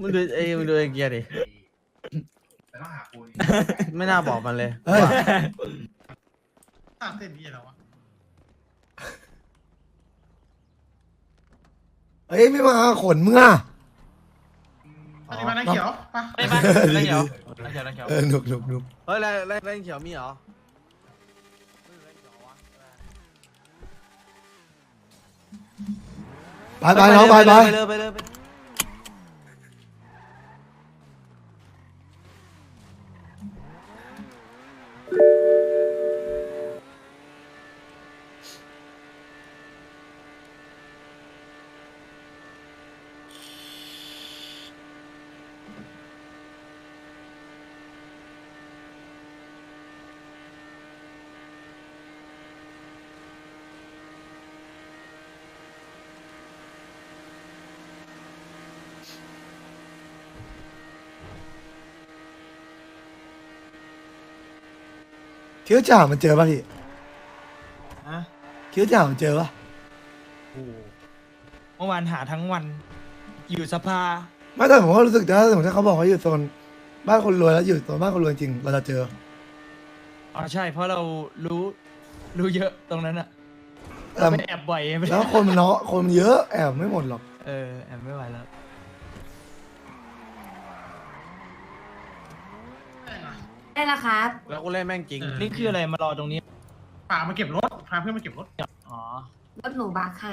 มึงดูเอ้ยมึงดูไอ้เกียร์ดิ แต่ต้องหาปูนไม่น่าบอกมันเลยเฮ้ยอะเส้นนี้แล้ววะเฮ้ยไม่มาขนมึงอะอันนี้มาในเขียวปะไปไปแล้วเดี๋ยวแล้วเดี๋ยวแล้วเดี๋ยวเออหนุกหนุกหนุกเฮ้ยแรงแรงแรงเขียวมีเหรอไปไปน้องไปไปไปเลยไปเลยไปเลย คิ้วจ่ามันเจอป่ะพี่ฮะคิ้วจ่ามันเจอป่ะโอ้โหเมื่อวานหาทั้งวัน อยู่สภา ไม่แต่ผมก็รู้สึกนะสมมติถ้าเขาบอกว่าอยู่โซนบ้านคนรวยแล้วอยู่โซนบ้านคนรวยจริงเราจะเจอ อ๋อใช่ เพราะเรารู้รู้เยอะตรงนั้นอะแต่ เราไปแอบบ่อยไม่แล้วคนมันเนาะคนมันเยอะแอบไม่หมดหรอก เออแอบไม่ไหวแล้ว ได้แล้วครับ แล้วกูเล่นแม่งจริง นี่คืออะไรมารอตรงนี้ป่ามาเก็บรถพาเพื่อนมาเก็บรถอ๋อรถหนูบักค่ะ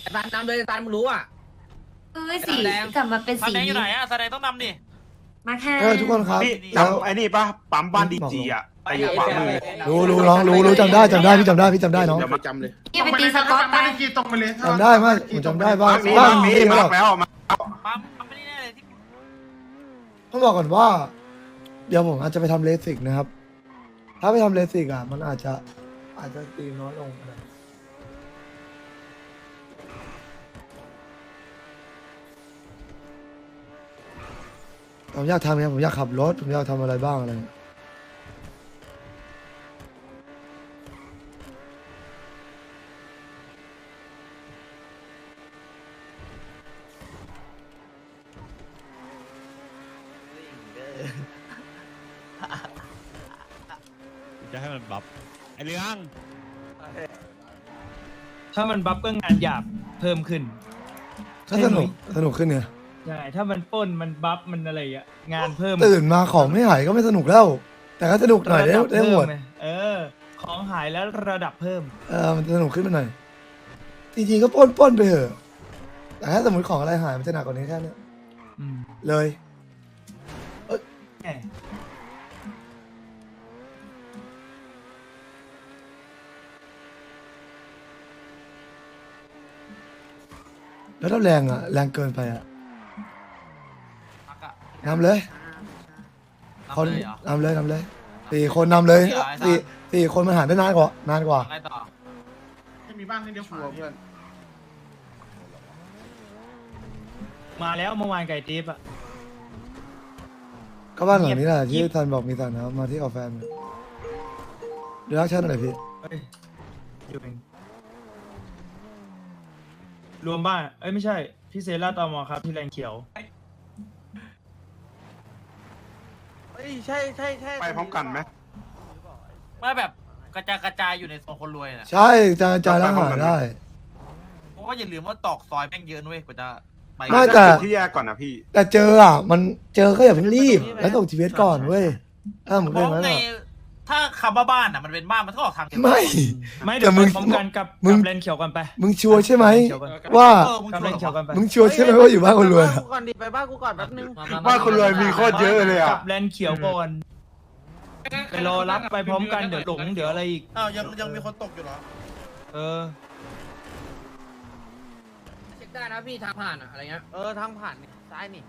ไอ้ตานนำเลยไอ้ตานมึงรู้อะ เอ้ยสีแดง กลับมาเป็นแสสีดงอยู่ไหนอะแสดงต้องนำดิ มาค่ะเออทุกคนครับพี่แล้ว จำไอ้นี่ปะปั๊มบ้านดีจีอะไอ้ขวามือรู้รู้น้องรู้รู้จำได้จำได้พี่จำได้พี่จำได้น้องเดี๋ยวมาจำเลยพี่ไปตีสกอตไป ไปกีตรงไปเลยจำได้มากผมจำได้บ้างนี้บ้านมามีมีแล้มาวแล้วมาปั๊มปั๊มไม่ได้แน่เลยที่ต้องบอกก่อนว่า เดี๋ยวผมอาจจะไปทำเลสิกนะครับ ถ้าไปทำเลสิกอะ มันอาจจะอาจจะตีน้อยลงอะไรผมอยากทำไงผมอยากขับรถ ผมอยากทำอะไรบ้างอะไรเงี้ย จะให้มันบับไอเรื่องถ้ามันบัฟก็งานหยาบเพิ่มขึ้น ก็สนุกสนุกขึ้นเนี่ยใช่ ถ้ามันปล้นมันบัฟมันอะไรอะงานเพิ่มตื่นมาของไม่หายก็ไม่สนุกแล้ว แต่ก็สนุกหน่อยได้ระบได้หมดเพิ่งเออ ของหายแล้วระดับเพิ่ม เออมันสนุกขึ้นมาหน่อยจริงๆก็ปล้นปล้นไปเถอะแต่ถ้าสมมติของอะไรหายมันจะหนักกว่านี้แค่เนี้ยอืม เลย แล้วถ้าแรงอะ แรงเกินไปอะพักอะนำเลยนำคนเลยเหรอ นำเลยนำเลยสี่คนนำเลยเดี๋ยวไอ้สัตว์ สี่สี่คนมันหารได้นานกว่านานกว่าอะไรต่อไม่มีบ้านให้เดียวขวาเพื่อนมาแล้วเมื่อวานไก่จี๊บอะก็บ้านหลังนี้แหละเงีที่ยบทันบอกมีสระน้ำมาที่กาแฟนเดี๋ยวรักชั่นอะไรพี่เอ้ยอยู่เอง รวมบ้าน เอ้ยไม่ใช่ พี่เซราตอมอครับที่แรงเขียวเฮ้ยใช่ใช่ใช่ไปพร้อมกันไหม ไม่แบบกระจายกระจายอยู่ในโซนคนรวยน่ะใช่จะจะแล้วหาได้ เพราะว่าอย่าลืมว่าตอกซอยแม่งเยอะนะเว้ยกว่าจะไปไม่แต่ที่แยกก่อนนะพี่ แต่เจออะ มันเจอก็อย่าเพิ่งรีบ แล้วส่งชีวิตก่อนเว้ยถ้าผมเพเป็นราะงั้นไงอะ ถ้าคำว่าบ้านอะมันเป็นบ้านมันต้องออกทางไม่ ไม่แต่เดี๋ยวมึมึงงพร้อมกันกับมึง กับแลนเขียวกันไปมึงชัวร์ใช่ไหม เขียวกันว่า เออมึงกับชัวแลร์นเขียวกันไปมึงชัวร์ใช่ไหมว่าอยู่บ้านคนรวยไปอะบ้านกูก่อนดิไปบ้านกูก่อนแป๊บนึง บ้านคนรวยมีโคตรเยอะเลยอะ กับแลนเขียวก่อนไปรอรับไปพร้อมกันเดี๋ยวหลงเดี๋ยวอะไรอีก อ้าวยังยังมีคนตกอยู่เหรอ เออ เช็คได้นะพี่ทางผ่านอะอะไรเงี้ย เออทางผ่านนี่ซ้ายนี่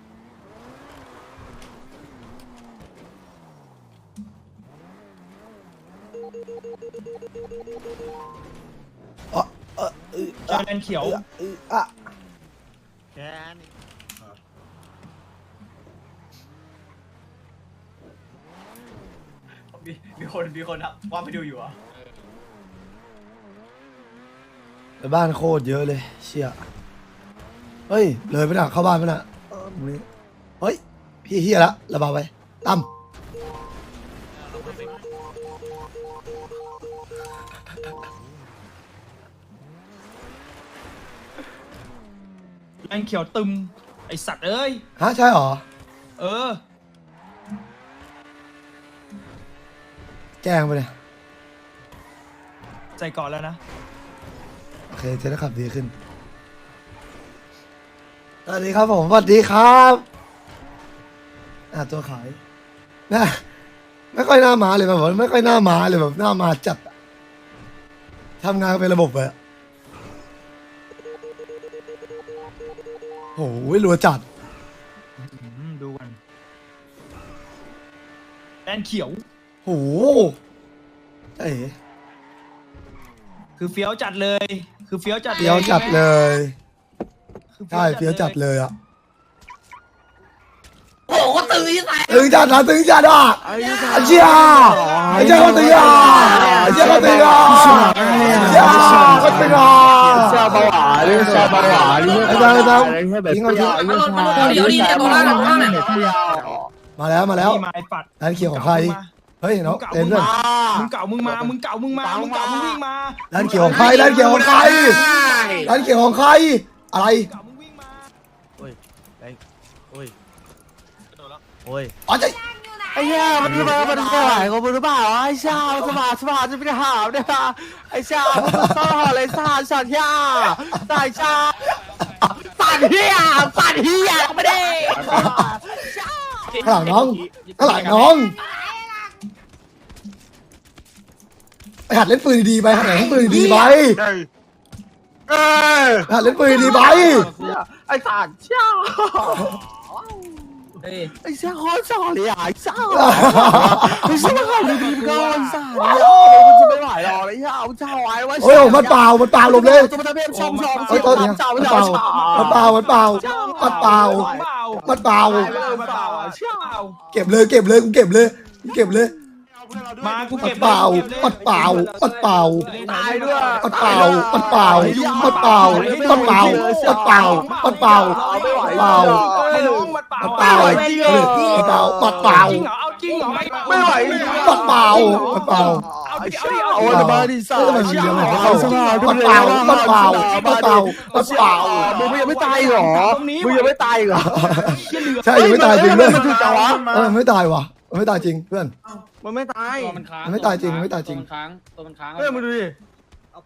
เออเออเออเจอแลนเขียว เอออะแค่นี้มีมีคนมีคนครับว่าไปดูอยู่อะบ้านโคตรเยอะเลย เชี่ยเฮ้ย เลยไปน่ะเข้าบ้านไปน่ะเอตรงนี้เฮ้ย พี่เฮียละระบาดไปตั้ม แรงเขียวตึมไอสัตว์เอ้ย ฮะใช่เหรอ เออ แจ้งไปเลยใจก่อนแล้วนะ โอเคจะได้ขับดีขึ้นสวัสดีครับผมสวัสดีครับอ่าตัวขายนะไม่ค่อยหน้ามาเลยแบบว่าไม่ค่อยหน้ามาเลยแบบหน้ามาจัดอะทำงานเป็นระบบเลยอะ โอ้โหรัวจัด อืมดูกันแรงเขียว โอ้โหเอ๋คือเฟี้ยวจัดเลย คือเฟี้ยวจัดลเฟี้ยวจัดเลย คือใช่เฟี้ยวจัดเลยอะโอ้โหตื่นที่ไหนตึงจัดนะตึงจัดอะไอ้เชี่ยไอ้เชี่ยเขาตึงอะไอ้เชี่ยเขาตึงอะไอ้เชี่ยเขาตึงอะชาบะหวาน หรือชาบะหวานหรือไอ้ตาไอ้ตาทิ้งเอาทิ้งมันลงมันลงเดี๋ยวดีเนี่ยตัวล่างตัวล่าเนี่ยมาแล้วมาแล้วนี่มาไอ้ปัดร้านเขียวของใครเฮ้ยเน้องเต้นด้วยมึงเก่ามึงมา มึงเก่ามึงมา มึงเก่ามึงวิ่งมาร้านเขียวของใครร้านเขียวของใครร้านเขียวของใครอะไรโอ้ยไอ้โอ้ยโอ้ยอ๋อใจ ไอ้เหี้ยมันคือมันมันไม่ไหวของมึงหรือเปล่าไอ้ชาสมาสมาจะไปหาวเนี่ยไอ้ชาซ่ออะไรซาสัตว์ยาตายชาสัตว์เหี้ยสัตว์เหี้ยไม่ได้ข้างหลังน้องข้างหลังน้องไปหัดเล่นปืนดีๆไปหัดเล่นปืนดีๆไปเออหัดเล่นปืนดีๆไปไอ้สัตว์ชา เฮ้ยไอ้ชาโคตรสอนเลยอะไอ้ชาไอ้ชาเขาดีๆก็ไอ้สัตว์เหี้ยมันจะไม่ไหวหรอกไอ้ชาเอาเจ้าไว้ไว้โอ้ยมันเปล่ามันเปล่าลบเลยจะมาทำเป็นช่องช่องเฮ้ยตัวเนี้ยมันเปล่ามันเปล่ามันเปล่ามันเปล่าเปล่ามันเปล่าเปล่าเปล่าเชื่อเปล่าเก็บเลยเก็บเลยกูเก็บเลยกูเก็บเลยมากูปัเก็ดบเปล่าปัดเปล่าปัดเปล่าตายด้วยปัดเปล่าปัดเปล่าปัดเปล่าปัดเปล่าปัดเปล่าปัดเปล่า ไม่ไหวเปล่าไอ้น้องมันเปล่าปัดเปล่าปัดเปล่าปัดเปล่าจริงเหรอเอาจริงเหรอไม่ไหวปัดเปล่าปัดเปล่าเอาดิเอาดิเอาโอ้ดิยมาดิซ่าปัดเปล่าปัดเปล่าปัดเปล่าปัดเปล่าปัดเปล่ามึงยังไม่ตายเหรอมึงยังไม่ตายเหรอใช่ยังไม่ตายจริงด้วยมันถูกจังวะเออไม่ตายวะไม่ตายจริงเพื่อนมันไม่ตายมันค้างมันไม่ตายจริงมันไม่ตายจริงตัวมันค้างตัวมันค้างเฮ้ยมึงดูดิ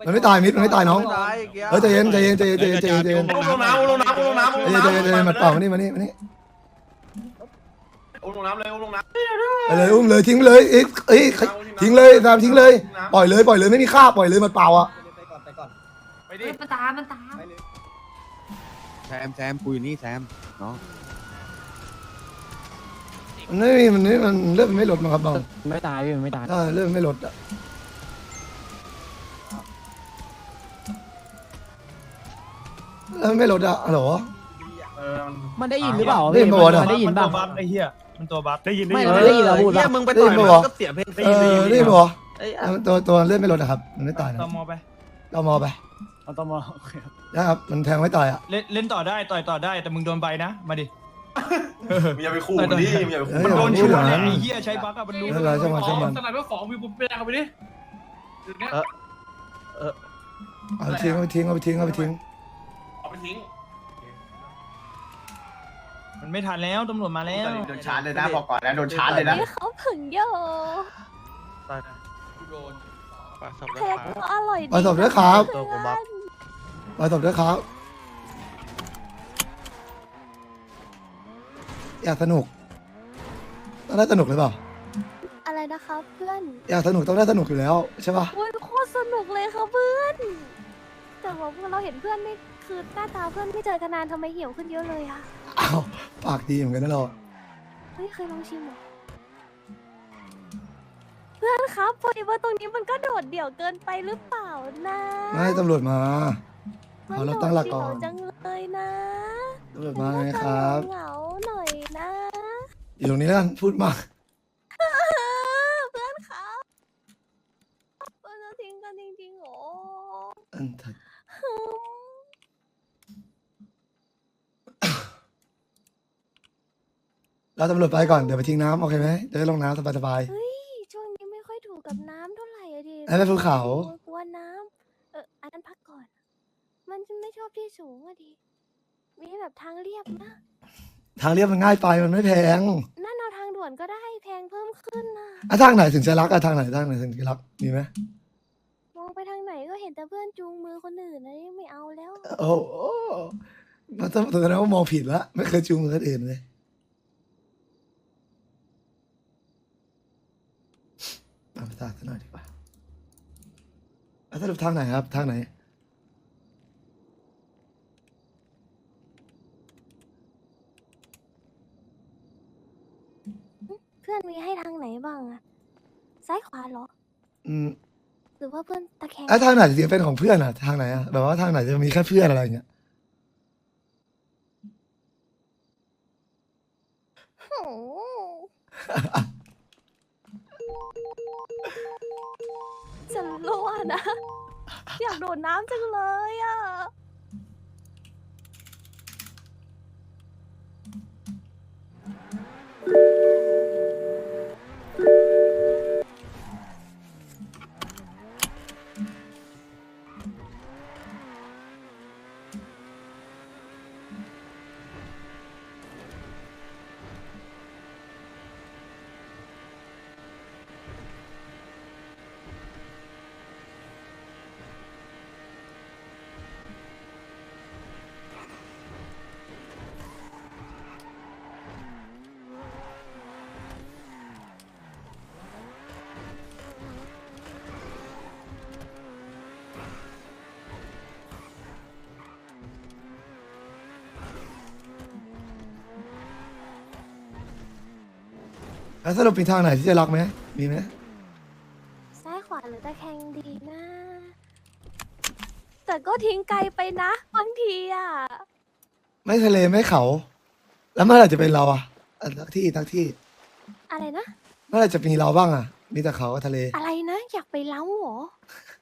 มันไม่ตายมิดมันไม่ตายน้องไม่ตายเกียร์เฮ้ยใจเย็นใจเย็นใจเย็นใจเย็นใจเย็นใจเย็นลงน้ำลงน้ำลงน้ำลงใจน้ำเย็นใจเย็นใจเย็นมาเปล่ามานี่มานี่มานี่ลงน้ำเลยลงน้ำไปเลยอุ้มเลยทิ้งเลยเอ้ยเอ้ยทิ้งเลยตามทิ้งเลยปล่อยเลยปล่อยเลยไม่มีค่าปล่อยเลยมันเปล่าอะไปดิเฮ้ยมันตามมันตามแซมแซมกูอยู่นี่แซมน้องมันไม่มีมันไม่มันเลือดมันไม่ลดมาครับบางไม่ตายพี่มันไม่ตายถ้าเลือดมันไม่ลดอะเลือดมัน ไม่ลดอะฮัลโหลมันได้ยินหรือเปล่าได้ยินปะวะเนี่ย มันได้ยินตัป่ะวบัฟไอ้เหี้ยมันตัวบัฟได้ยินไม่ได้ยินได้ยินเหรอพูดป่ะมึงไปต่อยมันก็เสียเพลงเออนี่ปะวะไอ้เออตัวตัวเลือดไม่ลดนะครับ มันไม่ตายนะตอมอไปเรามอไปเอาต่อมานะครับมันแทงไม่ตายอะเล่นเล่นต่อได้ต่อยต่อได้แต่มึงโดนใบนะมาดิ มึงอย่าไปขู่มันดิมึงอย่าไปเฮ้ยขู่มันโดนพูชัดวอย่างร์นั้เนี่ยนไอ้เหี้ยใช้บัฟอะมันรู้ไม่เป็นไรช่างมันช่างมันสไลด์ว่าของมีบุญเป็นเอาไปดิ เอาไปทิ้งเอาไปทิ้งเอาไปทิ้งเอาไปทิ้งเอาไป ทิ้งมันไม่ทันแล้วตำรวจมาแล้วโดนชาร์จเลยนะบอกก่อนนะโดนชาร์จเลยนะนี่เขาผึ่งโยเค้กก็อร่อยดีปล่อยศพด้วยครับตัวกูบัฟปล่อยศพด้วยครับ อยากสนุกต้องได้สนุกหรือเปล่า อะไรนะคะเพื่อนอยากสนุกต้องได้สนุกอยู่แล้วใช่ปะอุ้ยโคตรสนุกเลยค่ะเพื่อน แต่ว่าพวกเราเห็นเพื่อนไม่ คือหน้าตาเพื่อนไม่เจอกันนานทำไมเหี่ยวขึ้นเยอะเลยอะอ้าวปากดีเหมือนกันนะเราเฮ้ยเคยลองชิมเหรอเพื่อนครับพอดีว่าตรงนี้มันก็โดดเดี่ยวเกินไปหรือเปล่านะไม่ให้ตำรวจมา มันเอาเราตั้งหลักก่อน โดดเดี่ยวจังเลยนะตำรวจมาไงครับ เหงาๆหน่อยนะอยู่ตรงนี้แล้วกันพูดมากเพื่อนครับเพื่อนจะทิ้งกันจริงๆเหรอ อันถัด ฮึม เราตำรวจไปก่อนเดี๋ยวไปทิ้งน้ำโอเคไหมเดี๋ยวไปลงน้ำสบายเฮ้ยช่วงนี้ไม่ค่อยถูกกับน้ำเท่าไหร่อะดิๆแล้วไปภูเขา กลัวน้ำเอออันนั้นพักก่อน มันไม่ชอบที่สูงอะดิมีแบบทางเรียบนะทางเรียบมันง่ายไปมันไม่แพงนั่นเอาทางด่วนก็ได้แพงเพิ่มขึ้นนะอะทางไหนถึงจะรักอะทางไหนทางไหนถึงจะรักมีไหมมองไปทางไหนก็เห็นแต่เพื่อนจูงมือคนอื่นนะไม่เอาแล้ว โอ้โหมันต้องแสดงว่ามองผิดละไม่เคยจูงมือคนอื่นเลย เอาไปตากซะหน่อยดีกว่าแล้วสรุปทางไหนครับ ทางไหน เพื่อนมีให้ทางไหนบ้างอะซ้ายขวาเหรอ อืมหรือว่าเพื่อนตะแคงแล้วทางไหนจะเป็นของเพื่อนอะทางไหนอะแบบว่าทางไหนจะมีแค่เพื่อนอะไรอย่างเงี้ย โอ้โห จะรั่วนะ อยากโดดน้ำจังเลยอะ แล้วสรุปมีทางไหนที่จะรักไหมมีไหมซ้ายขวาหรือตะแคงดีนะ แต่ก็ทิ้งไกลไปนะ บางทีอะ ไม่ทะเลไม่เขา แล้วเมื่อไหร่จะเป็นเราอะอะทักที่ทักที่ อะไรนะ เมื่อไหร่จะมีเราบ้างอะมีแต่เขากับทะเลอะไรนะ อยากไปเล้าเหรอ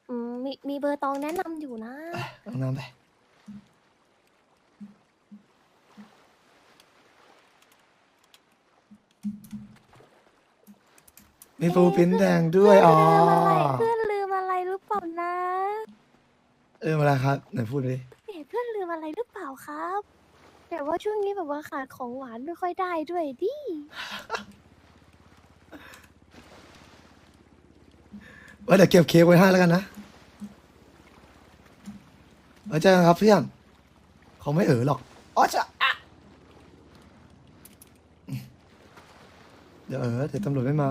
อืมมีมีเบอร์ตองแนะนำอยู่นะ ลงน้ำไป มีปูปิ้นแดงด้วย อ๋อเพื่อนลืมอะไรเพื่อนลืมอะไรหรือเปล่านะเออมาแล้วครับไหนพูดดิ เอ๊ะเพื่อนลืมอะไรหรือเปล่าครับ แต่ว่าช่วงนี้แบบว่าขาดของหวานไม่ค่อยได้ด้วยดิ ว่าเดี๋ยวเก็บเค้กไว้ให้แล้วกันนะไว้เจอกันครับเพื่อนเขาไม่เออหรอกอ๋อจะอะเดี๋ยวเออเดี๋ยวตำรวจไม่มา